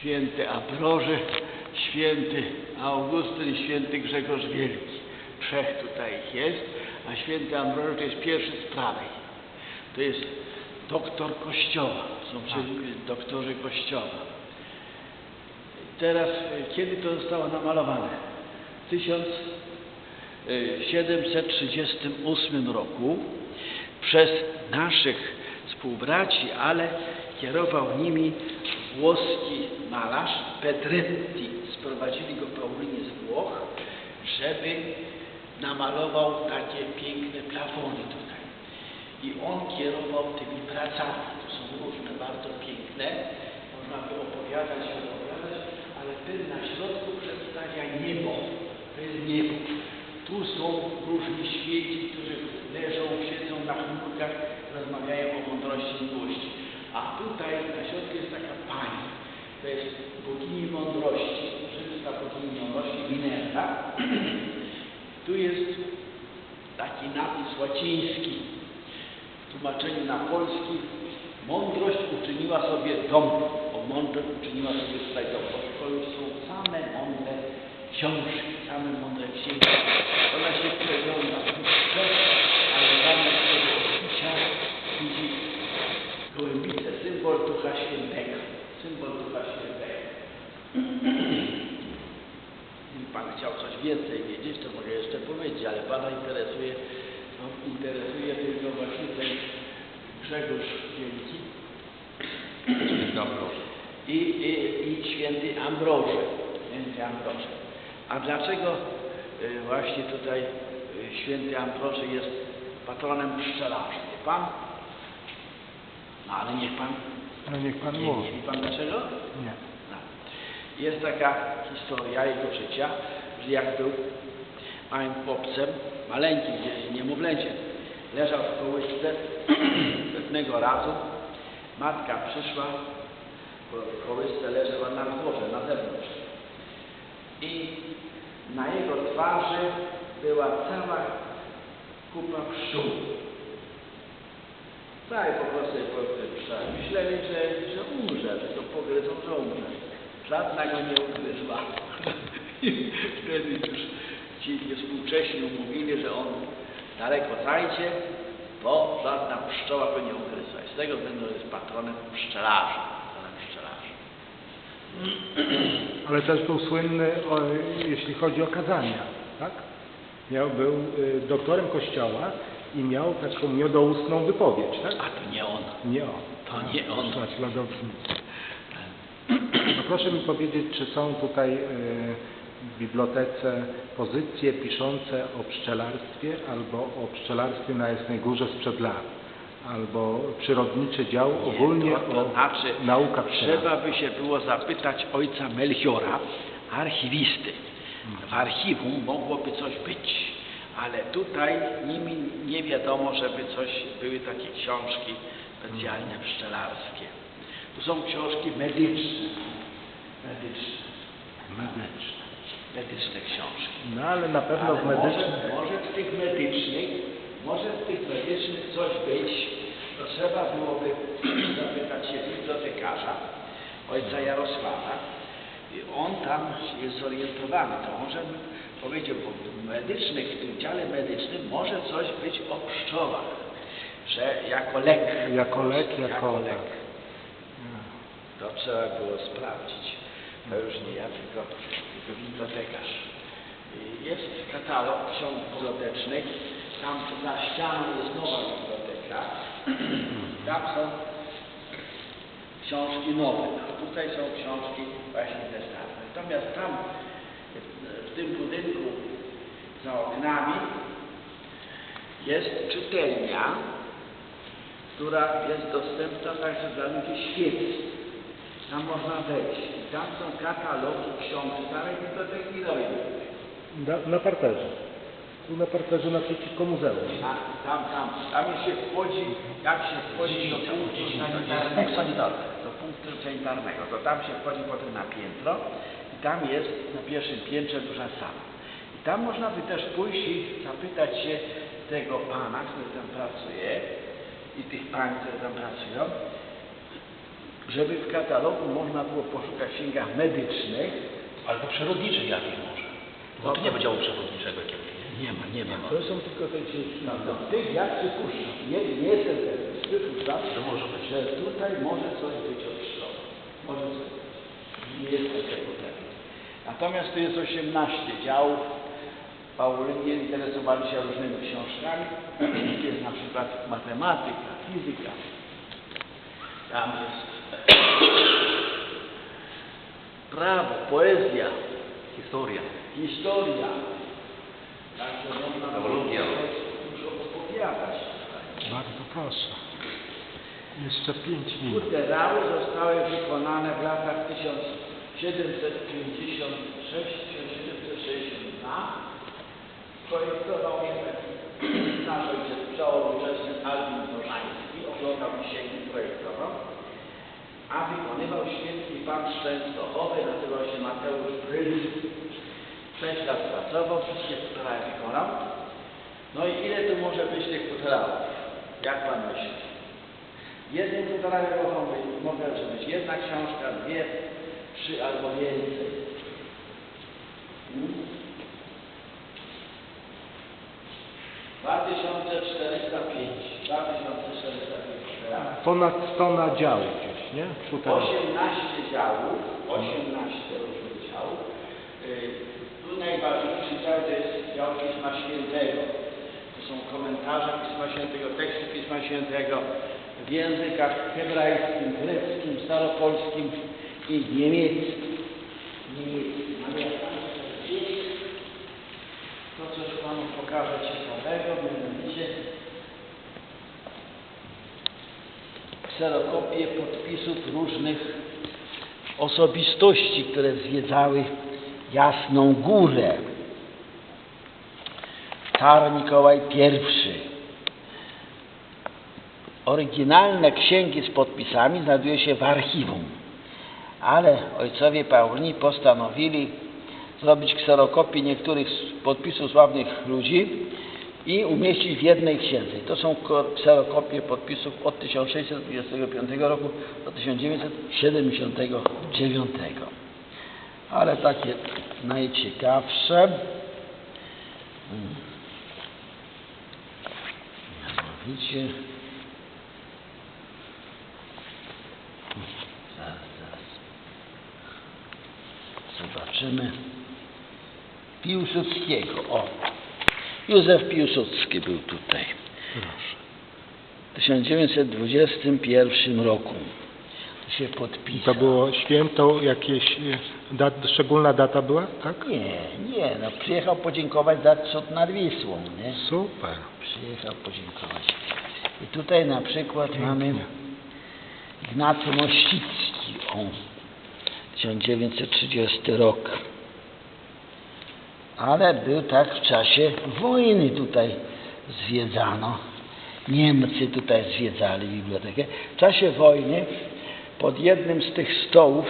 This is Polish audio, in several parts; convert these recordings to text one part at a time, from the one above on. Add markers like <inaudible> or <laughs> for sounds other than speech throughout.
święty Ambroży, święty Augustyn, święty Grzegorz Wielki. Trzech tutaj ich jest, a święty Ambroży to jest pierwszy z prawej. To jest doktor Kościoła, są wszyscy doktorzy Kościoła. Teraz, e, kiedy to zostało namalowane? W 1738 roku przez naszych współbraci, ale kierował nimi włoski malarz Pedretti. Sprowadzili go Paulinie z Włoch, żeby namalował takie piękne plafony tutaj. I on kierował tymi pracami. To są różne, bardzo piękne. Można by opowiadać, opowiadać, ale ten na środku przedstawia niebo. Jest niebo. Tu są różni świeci, którzy leżą, siedzą na chmurkach, rozmawiają o mądrości i miłości. A tutaj na środku jest taka pani. To jest bogini mądrości, rzymska bogini mądrości, Minerva. <clears throat> Tu jest taki napis łaciński w na polski. Mądrość uczyniła sobie dom, bo mądrość uczyniła sobie tutaj dom. To już są same mądre książki, same mądre księgi. Ona się przegląda w puszczę, ale zamiast tego picia widzi gołębicę, symbol Ducha Świętego. Symbol Ducha Świętego. Gdyby Pan chciał coś więcej wiedzieć, to mogę jeszcze powiedzieć, ale Pana interesuje, no, interesuje tylko właśnie ten Grzegorz Wielki i, i, i święty Ambroży. Święty Ambroży. A dlaczego y, właśnie tutaj y, święty Ambroży jest patronem pszczelarzy? Wie Pan? No ale niech Pan, No niech Pan nie, mówi. nie wie Pan dlaczego? Nie. No. Jest taka historia jego życia, że jak był małym chłopcem, maleńkim, gdzieś niemowlęciem, leżał w kołysce, <clears throat> pewnego razu matka przyszła, w kołysce leżała na dworze, na zewnątrz. I na jego twarzy była cała kupa pszczół. Tak, po prostu. Myśleli, że, że umrze, że to pogryzą, że umrze. Żadna go nie ugryzła. <laughs> Wtedy już ci współcześni mówili, że on daleko zajdzie, bo żadna pszczoła go nie ugryzła. I z tego względu jest. Patronem pszczelarzy. Ale też był słynny, o, jeśli chodzi o kazania, tak? Miał, był y, doktorem kościoła i miał taką miodoustną wypowiedź, tak? A to nie on. Nie on. To nie on. Naśladowcy. No proszę mi powiedzieć, czy są tutaj y, w bibliotece pozycje piszące o pszczelarstwie albo o pszczelarstwie na Jasnej Górze sprzed lat, albo przyrodniczy dział Nie, ogólnie to, to o znaczy, nauka trzeba by się było zapytać ojca Melchiora, archiwisty. W archiwum mogłoby coś być, ale tutaj nimi nie wiadomo, żeby coś, były takie książki specjalnie pszczelarskie. Tu są książki medyczne. Medyczne. Medyczne. Medyczne książki. No ale na pewno Ale w może, medycznych może z tych medycznych, może z tych medycznych coś być, to trzeba byłoby zapytać się bibliotekarza, ojca Jarosława. I on tam jest zorientowany, to może powiedział, bo w medycznych, w tym dziale medycznym może coś być o pszczołach, że jako lek. Jako lek, jako lek. lek. To trzeba było sprawdzić. To już nie ja, tylko, tylko bibliotekarz. Jest katalog ksiąg bibliotecznych. Tam za ścianą jest nowa biblioteka. Tam są książki nowe, a tutaj są książki właśnie te stare. Natomiast tam w tym budynku za oknami jest czytelnia, która jest dostępna także dla ludzi świeckich. Tam można wejść. I tam są katalogi książek starej biblioteki i nowej biblioteki. Na, na parterze. Tu na parterze naprzeciwko muzeum. A, tam, tam, tam się wchodzi, jak się wchodzi do punktu sanitarnego, do punktu sanitarnego, to tam się wchodzi potem na piętro i tam jest na pierwszym piętrze duża sala. I tam można by też pójść i zapytać się tego pana, który tam pracuje i tych pań, które tam pracują, żeby w katalogu można było poszukać w księgach medycznych. Albo przyrodniczych jakich może. Bo tu nie będzie przyrodniczego jakiegoś. nie? Nie ma, nie ma. To są tylko te no, no, tych ja przypuszczam. Nie, nie jestem pewien. Być. że tutaj może coś być od środka. Może coś być. Nie jestem tego pewien. Natomiast tu jest 18 działów. Paulinie interesowali się różnymi książkami. <clears throat> Jest na przykład matematyka, fizyka. Tam jest <clears throat> prawo, poezja, Historia. historia. Także można Teologia. dużo opowiadać. Bardzo proszę. Jeszcze pięć minut. Futerały zostały wykonane w latach 1756-1762. Projektował je <clears throat> nasz ojciec przełożony Albin Nożański, oglądał księgi, projektował, a wykonywał święty pan z Częstochowy, nazywał się Mateusz Bryl. Sześć lat pracował, wszystkie futerały wykonał. No i ile tu może być tych futerałów? Jak pan myśli? Jednym tutorem mogą być, mogę być jedna książka, dwie, trzy albo więcej. Hmm? 2405. 2405. Teraz. Ponad 100 na dział gdzieś, nie? Tutaj. 18 działów, 18 różnych działów. Y, Tu najważniejszy dział to jest dział Pisma Świętego. To są komentarze Pisma Świętego, teksty Pisma Świętego w językach hebrajskim, greckim, staropolskim i niemieckim. To coś Panu pokażę ciekawego, mianowicie kserokopie podpisów różnych osobistości, które zwiedzały Jasną Górę. Car Mikołaj I. Oryginalne księgi z podpisami znajdują się w archiwum, ale ojcowie Paulini postanowili zrobić kserokopię niektórych podpisów sławnych ludzi i umieścić w jednej księdze. To są ko- kserokopie podpisów od 1625 roku do 1979. Ale takie najciekawsze. Hmm. Mianowicie. Zobaczymy. Piłsudskiego. O. Józef Piłsudski był tutaj. W 1921 roku. To się podpisał. To było święto jakieś, e, dat, szczególna data była, tak? Nie, nie. No, przyjechał podziękować za cud nad Wisłą. Nie? Super. Przyjechał podziękować. I tutaj na przykład mamy Pięknie. Ignacy Mościcki. O, 1930 rok. Ale był tak w czasie wojny tutaj zwiedzano. Niemcy tutaj zwiedzali bibliotekę. W czasie wojny pod jednym z tych stołów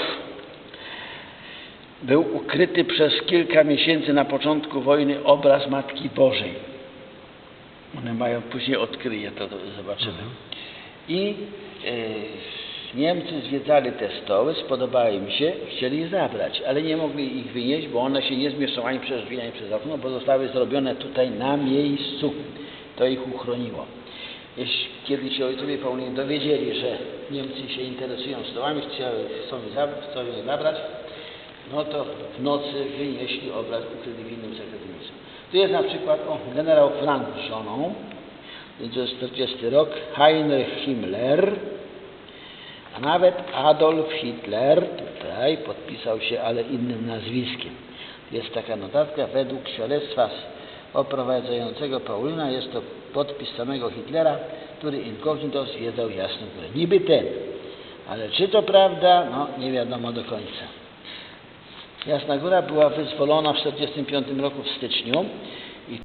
był ukryty przez kilka miesięcy na początku wojny obraz Matki Bożej. One mają, później odkryje to, to zobaczymy. I e, Niemcy zwiedzali te stoły, spodobały im się, chcieli je zabrać, ale nie mogli ich wynieść, bo one się nie zmieszczą ani przez drzwi, ani przez okno, bo zostały zrobione tutaj na miejscu. To ich uchroniło. Jeśli kiedy się ojcowie Paulini dowiedzieli, że Niemcy się interesują stołami, chcą je zabrać, no to w nocy wynieśli obraz ukryty w innym sekretnym miejscu. Tu jest na przykład o, generał Frank z żoną, to jest 40 rok, Heinrich Himmler, nawet Adolf Hitler tutaj podpisał się, ale innym nazwiskiem. Jest taka notatka, według świadectwa oprowadzającego Paulina jest to podpis samego Hitlera, który inkognito zwiedzał Jasną Górę. Niby ten, ale czy to prawda? No nie wiadomo do końca. Jasna Góra była wyzwolona w 1945 roku w styczniu